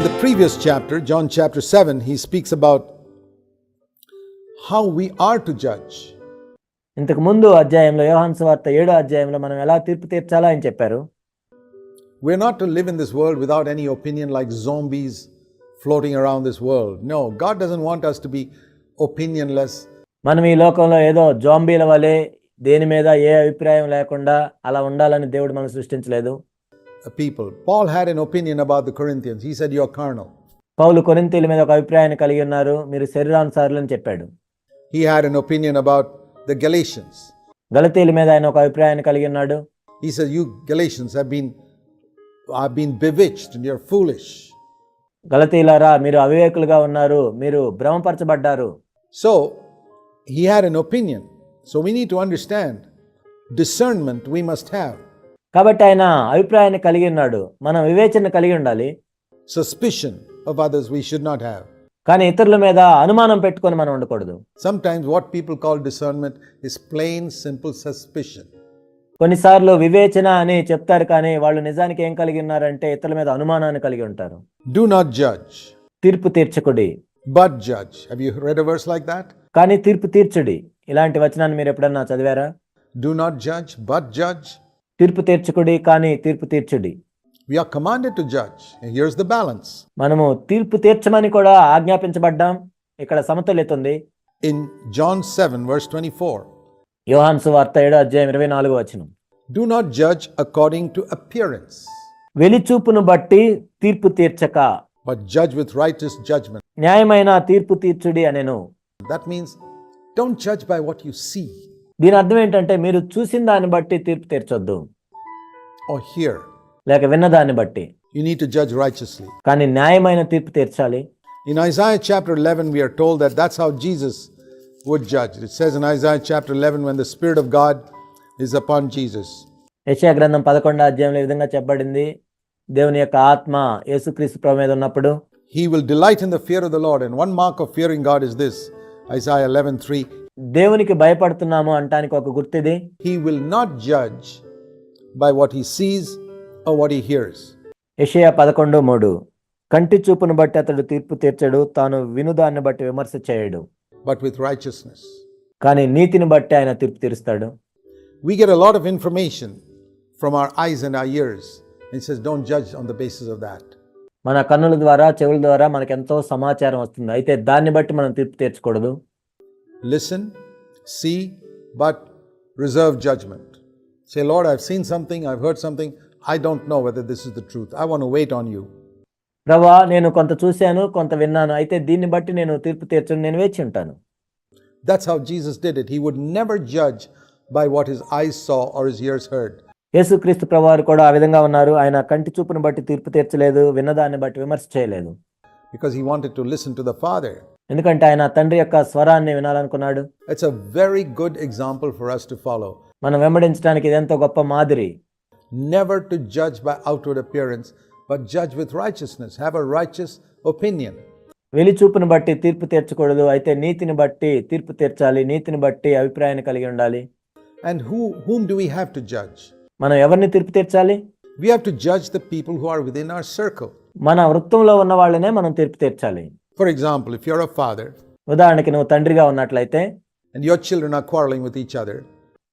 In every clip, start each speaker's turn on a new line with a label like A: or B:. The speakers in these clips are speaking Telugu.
A: In the previous chapter, John chapter 7, he speaks about how we are to judge.
B: ఇంతకు ముందు అధ్యాయంలో యోహాన్ సువార్త ఏడో అధ్యాయంలో మనం ఎలా తీర్పు తీర్చాలో ఆయన చెప్పారు
A: We're not to live in this world without any opinion like zombies floating around this world. No, God doesn't want us to be opinionless.
B: మనం ఈ లోకంలో ఏదో జాంబీల వలె దేని మీద ఏ అభిప్రాయం లేకుండా అలా ఉండాలని దేవుడు మనం సృష్టించలేదు
A: uh, people. Paul had an opinion about the Corinthians. He said, You're carnal.
B: పౌలు కొరింతీల మీద ఒక అభిప్రాయాన్ని కలిగి ఉన్నారు మీరు శరీరానుసారులని చెప్పాడు
A: He had an opinion about the Galatians.
B: గలతీల మీద ఆయన ఒక అభిప్రాయాన్ని కలిగి ఉన్నాడు
A: He said, You Galatians have been, have been bewitched and you're foolish.
B: గలతీలారా మీరు అవివేకులుగా ఉన్నారు మీరు భ్రమపరచబడ్డారు
A: So he had an opinion. So we need to understand discernment we must have.
B: కాబట్టి ఆయన అభిప్రాయాన్ని కలిగి ఉన్నాడు. మనం వివేచన కలిగి ఉండాలి.
A: Suspicion of others we should not have
B: కానీ ఇతరుల మీద అనుమానం పెట్టుకొని మనం ఉండకూడదు.
A: Sometimes what people call discernment is plain simple suspicion
B: కొన్నిసార్లు వివేచన అని చెప్తారు కానీ వాళ్ళు నిజానికి ఏం కలిగి ఉన్నారంటే ఇతరుల మీద అనుమానాన్ని కలిగి ఉంటారు.
A: డూ నాట్ జడ్జ్
B: తీర్పు తీర్చకుడి.
A: But judge have you read like that
B: కానీ తీర్పు తీర్చడి. ఇలాంటి వచనాన్ని మీరు ఎప్పుడన్నా చదివారా?
A: Do not judge but judge
B: తీర్పు తీర్చుకుడి కానీ తీర్పు తీర్చుడి
A: We are commanded to judge. And here's the balance.
B: మనము తీర్పు తీర్చమని కూడా ఆజ్ఞాపించబడ్డాం ఇక్కడ సమతుల్యత ఉంది
A: In John 7, verse 24,
B: యోహాన్ సువార్త ఏడో అధ్యాయం ఇరవై నాలుగు వచనం
A: do not judge according to appearance,
B: వెలిచూపును బట్టి తీర్పు తీర్చక
A: but judge with righteous judgment.
B: న్యాయమైన తీర్పు తీర్చుడి అనెను
A: That means don't judge by what you see
B: దీని అర్థం ఏంటంటే మీరు చూసిన దాన్ని బట్టి తీర్పు తీర్చొద్దు
A: or hear.
B: లేక విన్న దాన్ని బట్టి
A: You need to judge righteously.
B: కానీ న్యాయమైన తీర్పు తీర్చాలి
A: In Isaiah chapter 11, we are told that that's how Jesus would judge. It says in Isaiah chapter 11, when the Spirit of God is upon Jesus,
B: యెషయా గ్రంథం పదకొండో అధ్యాయంలో ఈ విధంగా చెప్పబడింది దేవుని యొక్క ఆత్మ యేసుక్రీస్తు ప్రభు మీద ఉన్నప్పుడు
A: he will delight in the fear of the Lord. And one mark of fearing God is this Isaiah 11 3
B: దేవునికి భయపడుతున్నాము అంటానికి ఒక గుర్తుది?
A: He will not judge by what he sees or what he hears
B: Isaiah పదకొండు మూడు. కంటి చూపును బట్టి అతడు తీర్పు తీర్చడు తాను వినుదాన్ని బట్టి విమర్శ చేయడు.
A: బట్ విత్ రైచియస్నెస్
B: కానీ నీతిని బట్టి ఆయన తీర్పు తీరుస్తాడు.
A: We get a lot of information from our eyes and our ears it says don't judge on the basis of that
B: మన కన్నుల ద్వారా చెవుల ద్వారా మనకు ఎంతో సమాచారం వస్తుంది. అయితే దాన్ని బట్టి మనం తీర్పు తీర్చకూడదు.
A: Listen, see, but reserve judgment. Say, Lord, I've seen something, I've heard something. I don't know whether this is the truth. I want to wait on you.
B: ప్రభా నేను కొంత చూశాను కొంత విన్నాను అయితే దీన్ని బట్టి నేను తీర్పు తీర్చను నేను వేచి ఉంటాను
A: That's how Jesus did it. He would never judge by what his eyes saw or his ears heard.
B: యేసుక్రీస్తు ప్రభువారు కూడా ఆ విధంగా ఉన్నారు ఆయన కంటి చూపును బట్టి తీర్పు తీర్చలేదు విన్నదాన్ని బట్టి విమర్శ చేయలేదు
A: because he wanted to listen to the Father.
B: ఎందుకంటే ఆయన తండ్రి యొక్క స్వరాన్ని వినాలనుకున్నాడు.
A: It's a very good example for us to follow
B: మనం వెంబడించడానికి ఇది ఎంతో గొప్ప మాదిరి.
A: Never to judge by outward appearance but judge with righteousness have a righteous opinion
B: వెలిచూపును బట్టి తీర్పు తీర్చకూడదు అయితే నీతిని బట్టి తీర్పు తీర్చాలి నీతిని బట్టి అభిప్రాయాన్ని కలిగి ఉండాలి.
A: And who whom do we have to judge
B: మనం ఎవరిని తీర్పు తీర్చాలి?
A: We have to judge the people who are within our circle
B: మన వృత్తంలో ఉన్న వాళ్ళనే మనం తీర్పు తీర్చాలి.
A: For example if your father
B: ఉదాహరణకి నువ్వు తండ్రిగా ఉన్నట్లయితే
A: and your children are quarrelling with each other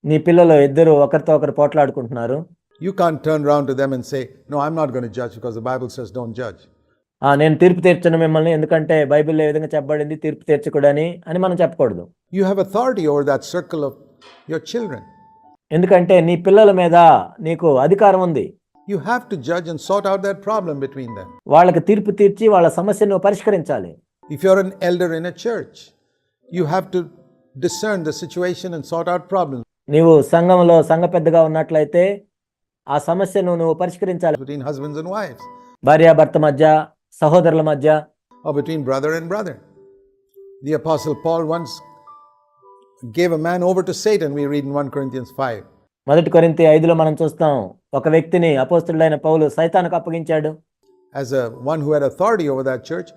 B: నీ పిల్లలు ఇద్దరు ఒకరితో ఒకరు పోట్లాడుకుంటున్నారు.
A: You can turn round to them and say no I am not going to judge because the Bible says don't judge
B: ఆ నేను తీర్పు తీర్చను మిమ్మల్ని ఎందుకంటే బైబిల్ ఏ విధంగా చెప్పబడింది తీర్పు తీర్చకూడని అని మనం చెప్పకూడదు.
A: You have authority over that circle of your children
B: ఎందుకంటే నీ పిల్లల మీద నీకు అధికారం ఉంది.
A: You have to judge and sort out that problem between them.
B: వాళ్ళకి తీర్పు తీర్చి వాళ్ళ సమస్యను పరిష్కరించాలి
A: If you're an elder in a church, you have to discern the situation and sort out problems
B: నీవు సంఘంలో సంఘ పెద్దగా ఉన్నట్లయితే ఆ సమస్యను నువ్వు పరిష్కరించాలి
A: between husbands and wives
B: భార్యాభర్త మధ్య సహోదరుల మధ్య
A: or between brother and brother. The Apostle Paul once gave a man over to Satan, we read in 1 Corinthians 5.
B: మొదటి కొరింతి ఐదులో మనం చూస్తాం ఒక వ్యక్తిని అపోస్తుడైన పౌలు సైతానికి అప్పగించాడు
A: As a one who had authority over that church,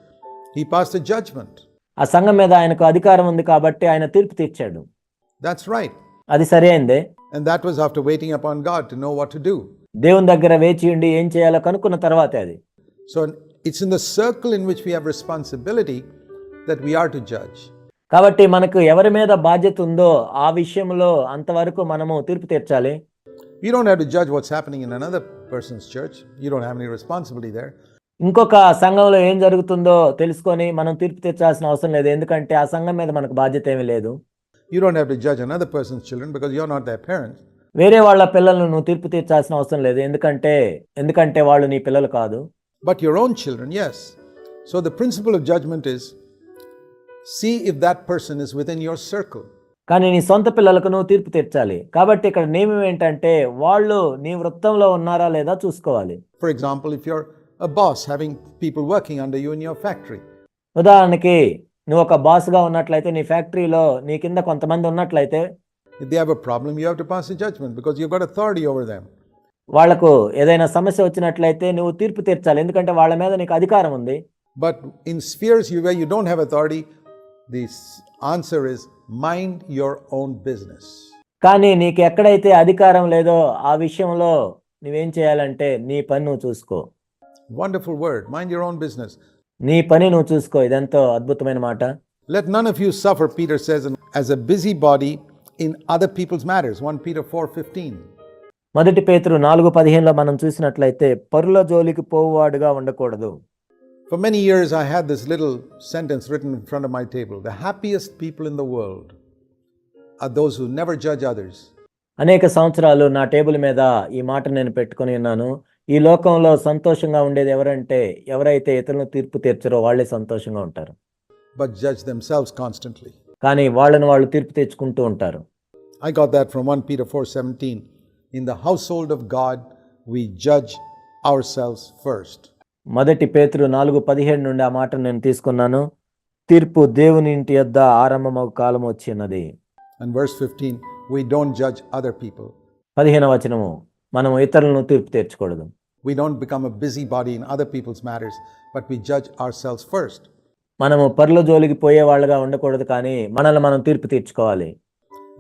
A: he passed a judgment.
B: ఆ సంఘం మీద ఆయనకు అధికారం ఉంది కాబట్టి ఆయన తీర్పు తీర్చాడు
A: That's right.
B: అది సరైందే
A: And that was after waiting upon God to know what to do.
B: దేవుని దగ్గర వేచి ఉండి ఏం చేయాలో కనుక్కున్న తర్వాతే అది
A: So, it's in the circle in which we have responsibility that we are to judge.
B: కాబట్టి మనకు ఎవరి మీద బాధ్యత ఉందో ఆ విషయంలో అంతవరకు మనము తీర్పు తీర్చాలి.
A: You don't have to judge in another person's church you don't have any responsibility there
B: ఇంకొక సంఘంలో ఏం జరుగుతుందో తెలుసుకొని మనం తీర్పు తీర్చాల్సిన అవసరం లేదు. ఎందుకంటే ఆ సంఘం మీద మనకు బాధ్యత ఏమి లేదు.
A: You don't have to judge another children because you not their parents
B: వేరే వాళ్ళ పిల్లలను నువ్వు తీర్పు తీర్చాల్సిన అవసరం లేదు. ఎందుకంటే ఎందుకంటే వాళ్ళు నీ పిల్లలు కాదు.
A: But your own children yes so the principle of judgement is see if that person is within your circle
B: కానీ నీ సొంత పిల్లలకును తీర్పు తీర్చాలి. కాబట్టి ఇక్కడ నియమం ఏంటంటే వాళ్ళు నీ వృత్తంలో ఉన్నారా లేదా చూసుకోవాలి.
A: For example if your a boss having people working under you in your factory
B: ఉదాహరణకి నువ్వు ఒక బాస్గా ఉన్నట్లయితే నీ ఫ్యాక్టరీలో నీ కింద కొంతమంది ఉన్నట్లయితే
A: if they have a problem you have to pass in judgement because you got authority over them
B: వాళ్ళకు ఏదైనా సమస్య వచ్చినట్లయితే నువ్వు తీర్పు తీర్చాలి. ఎందుకంటే వాళ్ళ మీద నీకు అధికారం ఉంది.
A: But in spheres you where you don't have authority s- answer is mind your own business.
B: కానీ నీకు ఎక్కడైతే అధికారం లేదో ఆ విషయంలో నువ్వేం చేయాలంటే నీ పని నువ్వు చూసుకో
A: Wonderful word. Mind your own business.
B: నీ పని నువ్వు చూసుకో ఇదెంతో అద్భుతమైన మాట
A: Let none of you suffer, Peter says, as a busybody in other people's matters. 1 Peter 4:15.
B: మొదటి పేతురు నాలుగు పదిహేనులో మనం చూసినట్లయితే పరుల జోలికి పోవువాడుగా ఉండకూడదు
A: For many years, I had this little sentence written in front of my table The happiest people in the world are those who never judge others.
B: అనేక సంవత్సరాలు నా టేబుల్ మీద ఈ మాట నేను పెట్టుకొని ఉన్నాను ఈ లోకంలో సంతోషంగా ఉండేది ఎవరంటే ఎవరైతే ఇతరులను తీర్పు తీర్చరో వాళ్ళే సంతోషంగా ఉంటారు
A: but judge themselves constantly.
B: కానీ వాళ్ళని వాళ్ళు తీర్పు తెచ్చుకుంటూ ఉంటారు
A: I got that from 1 Peter 4:17. In the household of God, we judge ourselves first.
B: మొదటి పేతురు నాలుగు పదిహేడు నుండి ఆ మాట నేను తీసుకున్నాను తీర్పు దేవుని ఇంటి యొద్ద ఆరంభమగు కాలం వచ్చినది
A: And verse 15, we don't judge other people.
B: పదిహేన వచనము మనం ఇతరులను తీర్పు తీర్చకూడదు
A: We don't become a busybody in other people's matters, but we judge ourselves first.
B: మనము పరుల జోలికి పోయే వాళ్ళగా ఉండకూడదు కానీ మనల్ని మనం తీర్పు తీర్చుకోవాలి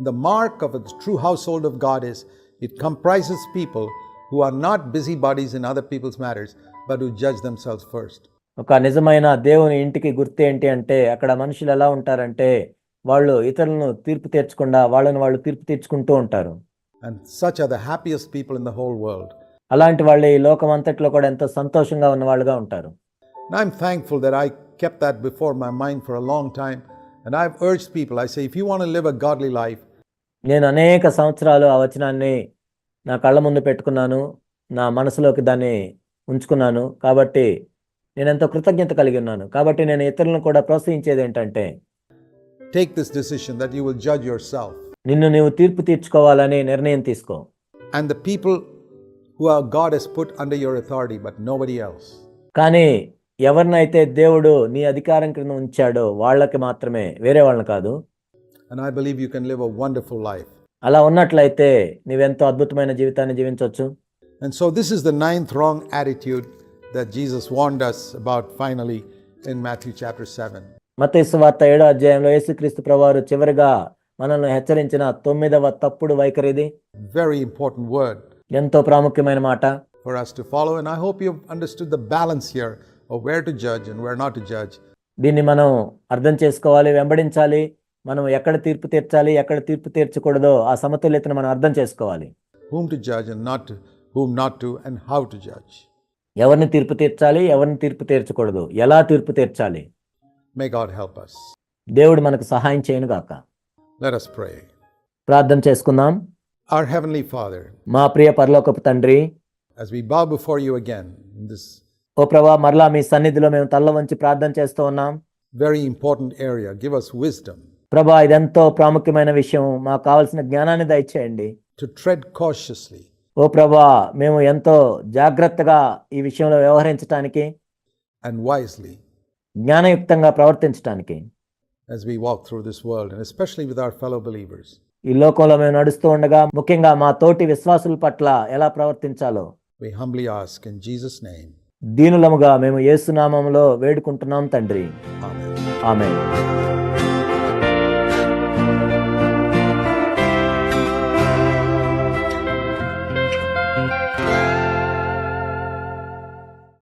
A: the mark of a true household of God is it comprises people who are not busybodies in other people's matters, but who judge themselves first.
B: ఒక నిజమైన దేవుని ఇంటికి గుర్తు ఏంటి అంటే అక్కడ మనుషులు ఎలా ఉంటారంటే వాళ్ళు ఇతరులను తీర్పు తీర్చకుండా వాళ్ళని వాళ్ళు తీర్పు తీర్చుకుంటూ ఉంటారు
A: And such are the happiest people in the whole world.
B: అలాంటి వాళ్ళు ఈ లోకం అంతట్లో కూడా ఎంతో సంతోషంగా ఉన్న వాళ్ళుగా ఉంటారు
A: I kept that before my mind for a long time. And I've urged people, I say, if you want to live a godly life,
B: నేను అనేక సంవత్సరాలు ఆ వచనాన్ని నా కళ్ళ ముందు పెట్టుకున్నాను నా మనసులోకి దాన్ని ఉంచుకున్నాను. కాబట్టి నేను ఎంతో కృతజ్ఞత కలిగి ఉన్నాను. కాబట్టి నేను ఇతరులను కూడా ప్రోత్సహించేది ఏంటంటే
A: take this decision that you'll judge yourself
B: నిన్ను నీవు తీర్పు తీర్చుకోవాలని నిర్ణయం తీసుకో.
A: And the people who are God has put under your authority but nobody else
B: కానీ ఎవరినైతే దేవుడు నీ అధికారం కింద ఉంచాడో వాళ్ళకి మాత్రమే వేరే వాళ్ళని కాదు.
A: And I believe you can live a wonderful life
B: అలా ఉన్నట్లయితే నీవెంతో అద్భుతమైన జీవితాన్ని జీవించవచ్చు
A: and so this is the ninth wrong attitude that Jesus want us about finally in Matthew chapter 7
B: మత్తయి సువార్త 7వ అధ్యాయంలో యేసుక్రీస్తు ప్రవారు చివరగా మనల్ని హెచ్చరించిన తొమ్మిదవ తప్పుడు వైఖరిది.
A: వెరీ ఇంపార్టెంట్ వర్డ్
B: ఎంతో ప్రాముఖ్యమైన మాట.
A: For us to follow and I hope you understood the balance here of where to judge and where not to judge
B: దీన్ని మనం అర్థం చేసుకోవాలి వెంబడించాలి. మనం ఎక్కడ తీర్పు తీర్చాలి ఎక్కడ తీర్పు తీర్చకూడదో ఆ సమతుల్యతను మనం అర్థం చేసుకోవాలి
A: whom to judge and not to, whom not to, and how to judge.
B: ఎవరిని తీర్పు తీర్చాలి ఎవరిని తీర్పు తీర్చకూడదు ఎలా తీర్పు తీర్చాలి
A: May God help us.
B: దేవుడు మనకు సహాయం చేయను గాక
A: Let us pray.
B: ప్రార్థన చేసుకుందాం
A: Our Heavenly Father,
B: మా ప్రియ పరలోకపు తండ్రి
A: as we bow before you again in this
B: ఓ ప్రభా మరలా మీ సన్నిధిలో మేము తల్ల వంచి ప్రార్థన చేస్తూ ఉన్నాం
A: very important area, give us wisdom
B: ప్రభా ఇదెంతో ప్రాముఖ్యమైన విషయం. మాకు కావలసిన జ్ఞానాన్ని దయచేయండి.
A: To tread cautiously.
B: ఓ ప్రభా మేము ఎంతో జాగ్రత్తగా ఈ విషయంలో వ్యవహరించటానికి
A: and wisely.
B: జ్ఞానయుక్తంగా ప్రవర్తించటానికి.
A: As we walk through this world, and especially with our fellow believers.
B: ఈ లోకంలో మేము నడుస్తూ ఉండగా ముఖ్యంగా మా తోటి విశ్వాసుల పట్ల ఎలా ప్రవర్తించాలో.
A: We humbly ask in Jesus' name.
B: దీనులముగా మేము యేసునామంలో వేడుకుంటున్నాం తండ్రి.
A: Amen.
B: ఆమె